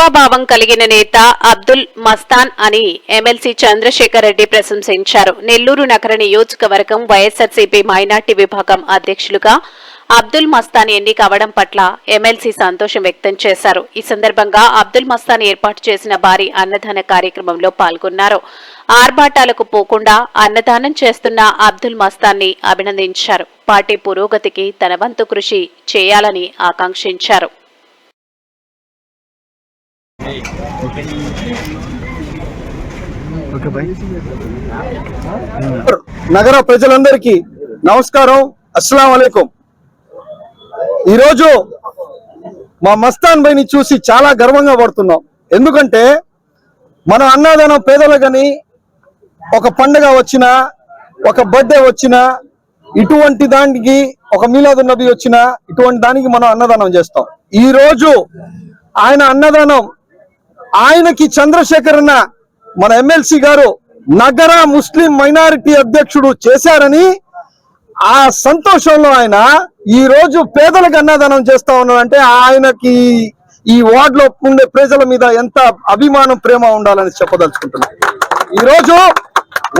సేవాభావం కలిగిన నేత అబ్దుల్ మస్తాన్ అని ఎమ్మెల్సీ చంద్రశేఖర్ రెడ్డి ప్రశంసించారు. నెల్లూరు నగర నియోజకవర్గం వైఎస్ఆర్సీపీ మైనార్టీ విభాగం అధ్యక్షులుగా అబ్దుల్ మస్తాన్ ఎన్నిక అవడం పట్ల ఎమ్మెల్సీ సంతోషం వ్యక్తం చేశారు. ఈ సందర్భంగా అబ్దుల్ మస్తాన్ ఏర్పాటు చేసిన భారీ అన్నదాన కార్యక్రమంలో పాల్గొన్నారు. ఆర్భాటాలకు పోకుండా అన్నదానం చేస్తున్న అబ్దుల్ మస్తాన్ని అభినందించారు. పార్టీ పురోగతికి తన వంతు కృషి చేయాలని ఆకాంక్షించారు. నగర ప్రజలందరికీ నమస్కారం. అస్సలం అలైకుం. ఈరోజు మా మస్తాన్ బైని చూసి చాలా గర్వంగా పడుతున్నాం. ఎందుకంటే మన అన్నదానం పేదలకని ఒక పండగ వచ్చినా ఒక బర్త్డే వచ్చినా ఇటువంటి దానికి ఒక మీలాదు నబీ వచ్చినా ఇటువంటి దానికి మనం అన్నదానం చేస్తాం. ఈ రోజు ఆయన అన్నదానం ఆయనకి చంద్రశేఖర్ అన్న మన ఎమ్మెల్సీ గారు నగర ముస్లిం మైనారిటీ అధ్యక్షుడు చేశారని ఆ సంతోషంలో ఆయన ఈ రోజు పేదలకు అన్నదానం చేస్తా ఉన్నాడంటే ఆయనకి ఈ వార్డ్లో ఉండే ప్రజల మీద ఎంత అభిమానం ప్రేమ ఉండాలని చెప్పదలుచుకుంటున్నాను ఈ రోజు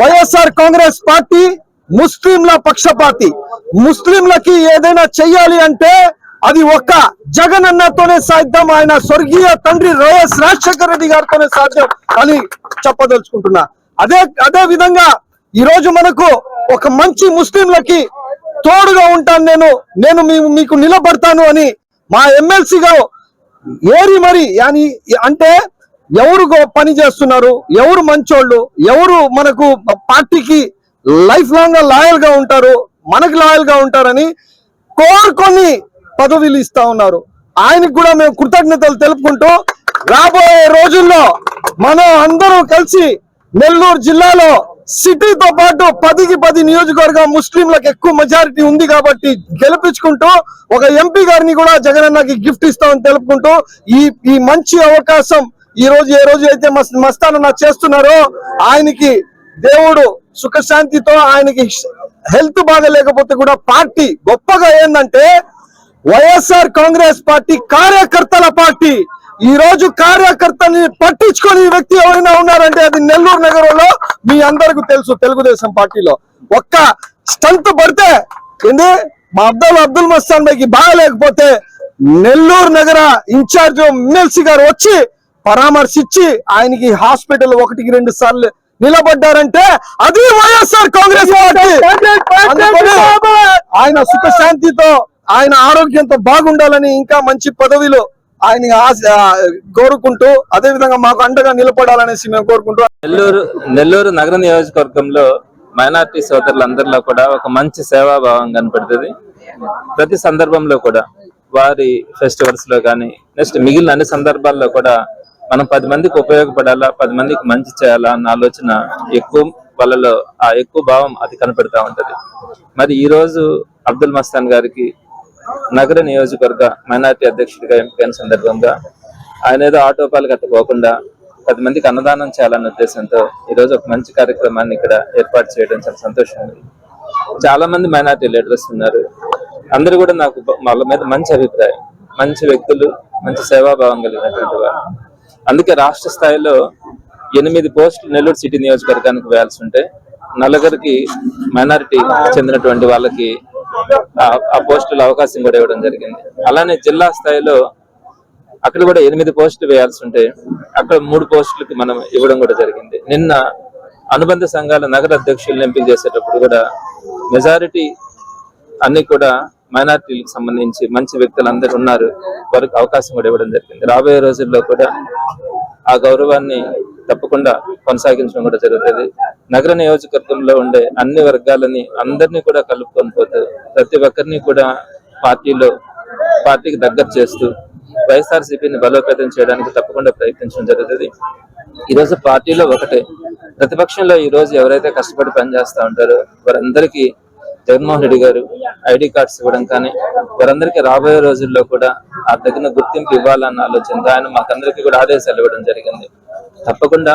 వైఎస్ఆర్ కాంగ్రెస్ పార్టీ ముస్లింల పక్షపాతి. ముస్లింలకి ఏదైనా చెయ్యాలి అంటే అది ఒక్క జగన్ అన్నతోనే సాధ్యం ఆయన స్వర్గీయ తండ్రి వైఎస్ రాజశేఖర రెడ్డి గారితోనే సాధ్యం అని చెప్పదలుచుకుంటున్నా. అదే అదే విధంగా ఈ రోజు మనకు ఒక మంచి ముస్లింలకి తోడుగా ఉంటాను నేను నేను మీకు నిలబడతాను అని మా ఎమ్మెల్సీ గారు ఏరి మరి అని అంటే ఎవరు గో- పని చేస్తున్నారు ఎవరు మంచోళ్ళు ఎవరు మనకు పార్టీకి లైఫ్ లాంగ్గా లాయల్గా ఉంటారు మనకు లాయల్గా ఉంటారని కోరుకొని పదవులు ఇస్తా ఉన్నారు. ఆయనకు కూడా మేము కృతజ్ఞతలు తెలుపుకుంటూ రాబోయే రోజుల్లో మనం అందరం కలిసి నెల్లూరు జిల్లాలో సిటీతో పాటు పదికి పది నియోజకవర్గం ముస్లింలకు ఎక్కువ మెజారిటీ ఉంది కాబట్టి గెలిపించుకుంటూ ఒక ఎంపీ గారిని కూడా జగనన్నకి గిఫ్ట్ ఇస్తామని తెలుపుకుంటూ ఈ ఈ మంచి అవకాశం ఈ రోజు ఏ రోజు అయితే మస్తాన మస్తానన్న చేస్తున్నారో ఆయనకి దేవుడు సుఖశాంతితో ఆయనకి హెల్త్ బాగా లేకపోతే కూడా పార్టీ గొప్పగా ఏంటంటే వైఎస్ఆర్ కాంగ్రెస్ పార్టీ కార్యకర్తల పార్టీ. ఈ రోజు కార్యకర్తని పట్టించుకొని వ్యక్తి ఎవరైనా ఉన్నారంటే అది నెల్లూరు నగరంలో మీ అందరికీ తెలుసు తెలుగుదేశం పార్టీలో. ఒక్క స్టంత్ పడితే ఏంది? మా అబ్దుల్ అబ్దుల్ మస్తాన్ బైకి బాగలేకపోతే నెల్లూరు నగర ఇన్ఛార్జ్ ఎమ్మెల్సీ గారు వచ్చి పరామర్శించి ఆయనకి హాస్పిటల్ ఒకటికి రెండు సార్లు నిలబడ్డారంటే అది వైఎస్ఆర్ కాంగ్రెస్ పార్టీ. ఆయన సుఖశాంతితో ఆయన ఆరోగ్యంతో బాగుండాలని ఇంకా మంచి పదవిలో ఆయన ఆశ- కోరుకుంటూ అదే విధంగా మాకు అండగా నిలబడాలనేసి మేము కోరుకుంటూ నెల్లూరు నెల్లూరు నగర నియోజకవర్గంలో మైనార్టీ సోదరులందరిలో కూడా ఒక మంచి సేవాభావం కనపడుతుంది. ప్రతి సందర్భంలో కూడా వారి ఫెస్టివల్స్లో కానీ నెక్స్ట్ మిగిలిన అన్ని సందర్భాల్లో కూడా మనం పది మందికి ఉపయోగపడాలా పది మందికి మంచి చేయాలా అన్న ఆలోచన ఎక్కువ వాళ్ళలో ఆ ఎక్కువ భావం అది కనపడతా ఉంటది. మరి ఈ రోజు అబ్దుల్ మస్తాన్ గారికి నగర నియోజకవర్గ మైనార్టీ అధ్యక్షుడిగా ఎంపికైన సందర్భంగా ఆయన ఏదో ఆటోపాలు పోకుండా పది మందికి అన్నదానం చేయాలన్న ఉద్దేశంతో ఈ రోజు ఒక మంచి కార్యక్రమాన్ని ఇక్కడ ఏర్పాటు చేయడం చాలా సంతోషంగా ఉంది చాలా మంది మైనార్టీ లీడర్స్ ఉన్నారు అందరూ కూడా నాకు వాళ్ళ మీద మంచి అభిప్రాయం మంచి వ్యక్తులు మంచి సేవాభావం కలిగినటువంటి వారు. అందుకే రాష్ట్ర స్థాయిలో ఎనిమిది పోస్టులు నెల్లూరు సిటీ నియోజకవర్గానికి వేయాల్సి ఉంటే నలుగురికి మైనారిటీ చెందినటువంటి వాళ్ళకి ఆ- పోస్టుల అవకాశం కూడా ఇవ్వడం జరిగింది. అలానే జిల్లా స్థాయిలో అక్కడ కూడా ఎనిమిది పోస్టులు వేయాల్సి ఉంటే అక్కడ మూడు పోస్టులకి మనం ఇవ్వడం కూడా జరిగింది. నిన్న అనుబంధ సంఘాల నగర అధ్యక్షులను ఎంపిక చేసేటప్పుడు కూడా మెజారిటీ అన్ని కూడా మైనార్టీలకు సంబంధించి మంచి వ్యక్తులు అందరు ఉన్నారు. వారికి అవకాశం కూడా ఇవ్వడం జరిగింది. రాబోయే రోజుల్లో కూడా ఆ గౌరవాన్ని తప్పకుండా కొనసాగించడం కూడా జరుగుతుంది. నగర నియోజకవర్గంలో ఉండే అన్ని వర్గాలని అందరినీ కూడా కలుపుకొని పోతూ ప్రతి ఒక్కరిని కూడా పార్టీలో పార్టీకి దగ్గర చేస్తూ వైఎస్ఆర్సీపీని బలోపేతం చేయడానికి తప్పకుండా ప్రయత్నించడం జరుగుతుంది. ఈ రోజు పార్టీలో ఒకటే. ప్రతిపక్షంలో ఈ రోజు ఎవరైతే కష్టపడి పనిచేస్తూ ఉంటారో వారందరికీ జగన్మోహన్ రెడ్డి గారు ఐడి కార్డ్స్ ఇవ్వడం కానీ వారందరికీ రాబోయే రోజుల్లో కూడా ఆ తగిన గుర్తింపు ఇవ్వాలన్న ఆలోచనతో ఆయన మాకందరికీ కూడా ఆదేశాలు ఇవ్వడం జరిగింది. తప్పకుండా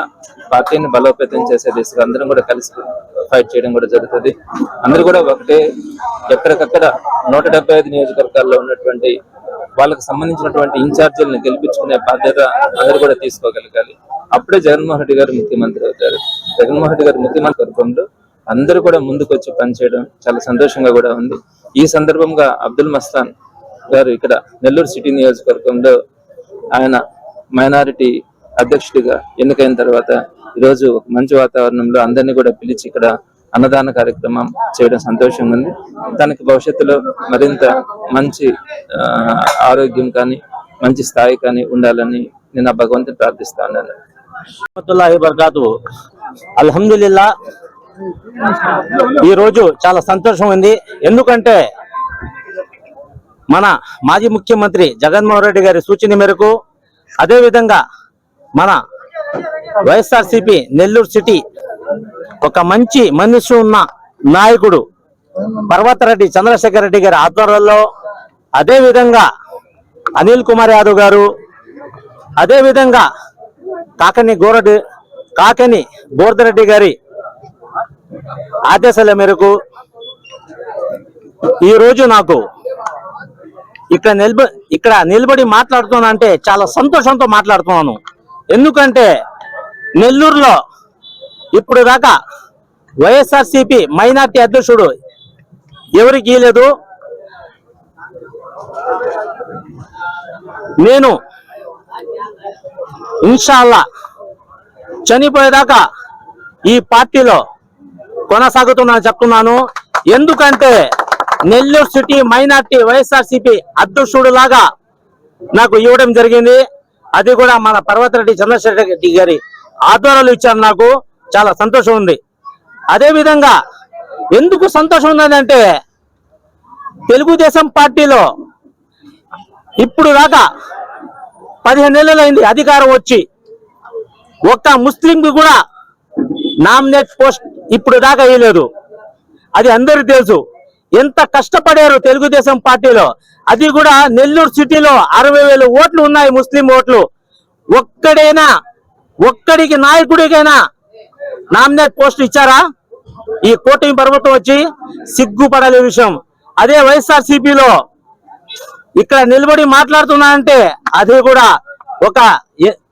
పార్టీని బలోపేతం చేసే దిశగా అందరం కూడా కలిసి ఫైట్ చేయడం కూడా జరుగుతుంది. అందరూ కూడా ఒకటే ఎక్కడికక్కడ నూట డెబ్బై ఐదు నియోజకవర్గాల్లో ఉన్నటువంటి వాళ్ళకి సంబంధించినటువంటి ఇన్ఛార్జీలను గెలిపించుకునే బాధ్యత అందరూ కూడా తీసుకోగలగాలి. అప్పుడే జగన్మోహన్ రెడ్డి గారు ముఖ్యమంత్రి అవుతారు. జగన్మోహన్ రెడ్డి గారు ముఖ్యమంత్రి వర్గంలో అందరూ కూడా ముందుకొచ్చి పనిచేయడం చాలా సంతోషంగా కూడా ఉంది. ఈ సందర్భంగా అబ్దుల్ మస్తాన్ గారు ఇక్కడ నెల్లూరు సిటీ నియోజకవర్గంలో ఆయన మైనారిటీ అధ్యక్షుడిగా ఎన్నికైన తర్వాత ఈరోజు ఒక మంచి వాతావరణంలో అందరినీ కూడా పిలిచి ఇక్కడ అన్నదాన కార్యక్రమం చేయడం సంతోషంగా ఉంది. దానికి భవిష్యత్తులో మరింత మంచి ఆరోగ్యం కానీ మంచి స్థాయి కానీ ఉండాలని నేను ఆ భగవంతుని ప్రార్థిస్తా ఉన్నాను. బర్కాతు అల్హమ్దుల్లా ఈ రోజు చాలా సంతోషం ఉంది. ఎందుకంటే మన మాజీ ముఖ్యమంత్రి జగన్మోహన్ రెడ్డి గారి సూచన మేరకు అదే విధంగా మన వైఎస్ఆర్సిపి నెల్లూరు సిటీ ఒక మంచి మనిషి ఉన్న నాయకుడు పర్వతరెడ్డి చంద్రశేఖర్ రెడ్డి గారి ఆధ్వర్యంలో అదేవిధంగా అనిల్ కుమార్ యాదవ్ గారు అదేవిధంగా కాకని గోరడి కాకని బోర్దరెడ్డి గారి ఆదేశాల మేరకు ఈ రోజు నాకు ఇక్కడ నిలబ ఇక్కడ నిలబడి మాట్లాడుతున్నా అంటే చాలా సంతోషంతో మాట్లాడుతున్నాను. ఎందుకంటే నెల్లూరులో ఇప్పుడు దాకా వైఎస్ఆర్సిపి మైనార్టీ అధ్యక్షుడు ఎవరికి ఇయ్యలేదు? నేను ఇన్షాల్లా చనిపోయేదాకా ఈ పార్టీలో కొనసాగుతున్నా చెప్తున్నాను. ఎందుకంటే నెల్లూరు సిటీ మైనార్టీ వైఎస్ఆర్సిపి అధ్యక్షుడు లాగా నాకు ఇవ్వడం జరిగింది. అది కూడా మన పర్వతరెడ్డి చంద్రశేఖర్ రెడ్డి గారి ఆధ్వర్యాలు ఇచ్చారు. నాకు చాలా సంతోషం ఉంది. అదే విధంగా ఎందుకు సంతోషం ఉందంటే తెలుగుదేశం పార్టీలో ఇప్పుడు దాకా పదిహేను నెలలైంది అధికారం వచ్చి. ఒక్క ముస్లింకి కూడా నామినేట్ పోస్ట్ ఇప్పుడు దాకా వేయలేదు. అది అందరూ తెలుసు. ఎంత కష్టపడారు తెలుగుదేశం పార్టీలో? అది కూడా నెల్లూరు సిటీలో అరవై వేల ఓట్లు ఉన్నాయి ముస్లిం ఓట్లు. ఒక్కడైనా ఒక్కడికి నాయకుడికైనా నామినేట్ పోస్ట్ ఇచ్చారా? ఈ కూటమి ప్రభుత్వం వచ్చి సిగ్గుపడలే విషయం. అదే వైఎస్ఆర్ సిపిలో ఇక్కడ నిలబడి మాట్లాడుతున్నానంటే అది కూడా ఒక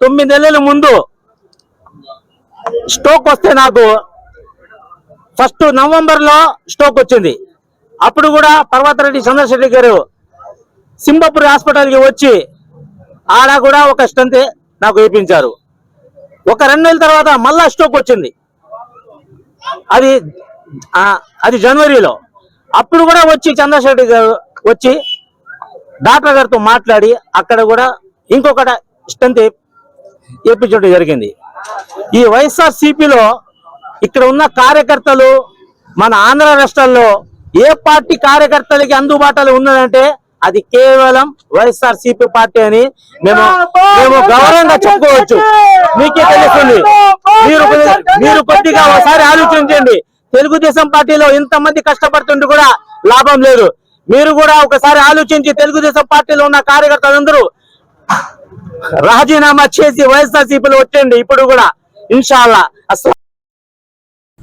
తొమ్మిది నెలల ముందు స్టోక్ వస్తే నాకు ఫస్ట్ నవంబర్లో వచ్చింది. అప్పుడు కూడా పర్వతరెడ్డి చంద్రశేఖర్ గారు సింబపురి హాస్పిటల్కి వచ్చి ఆడ కూడా ఒక స్టంత్ నాకు వేయించారు ఒక రెండు నెలల తర్వాత మళ్ళా స్ట్రోక్ వచ్చింది. అది అది జనవరిలో. అప్పుడు కూడా వచ్చి చంద్రశేఖర్ గారు వచ్చి డాక్టర్ గారితో మాట్లాడి అక్కడ కూడా ఇంకొకట స్టంత్ వేయించడం జరిగింది. ఈ వైఎస్ఆర్ సిపిలో ఇక్కడ ఉన్న కార్యకర్తలు మన ఆంధ్ర రాష్ట్రాల్లో ఏ పార్టీ కార్యకర్తలకి అందుబాటులో ఉన్నదంటే అది కేవలం వైఎస్ఆర్ సిపి పార్టీ అని మేము మేము గౌరవంగా చెప్పుకోవచ్చు. మీకే తెలుస్తుంది. మీరు మీరు కొద్దిగా ఒకసారి ఆలోచించండి. తెలుగుదేశం పార్టీలో ఇంతమంది కష్టపడుతుంటే కూడా లాభం లేదు. మీరు కూడా ఒకసారి ఆలోచించి తెలుగుదేశం పార్టీలో ఉన్న కార్యకర్తలందరూ రాజీనామా చేసి వైఎస్ఆర్ సిపిలో వచ్చేయండి ఇప్పుడు కూడా ఇన్షాల్లా. అస్సలు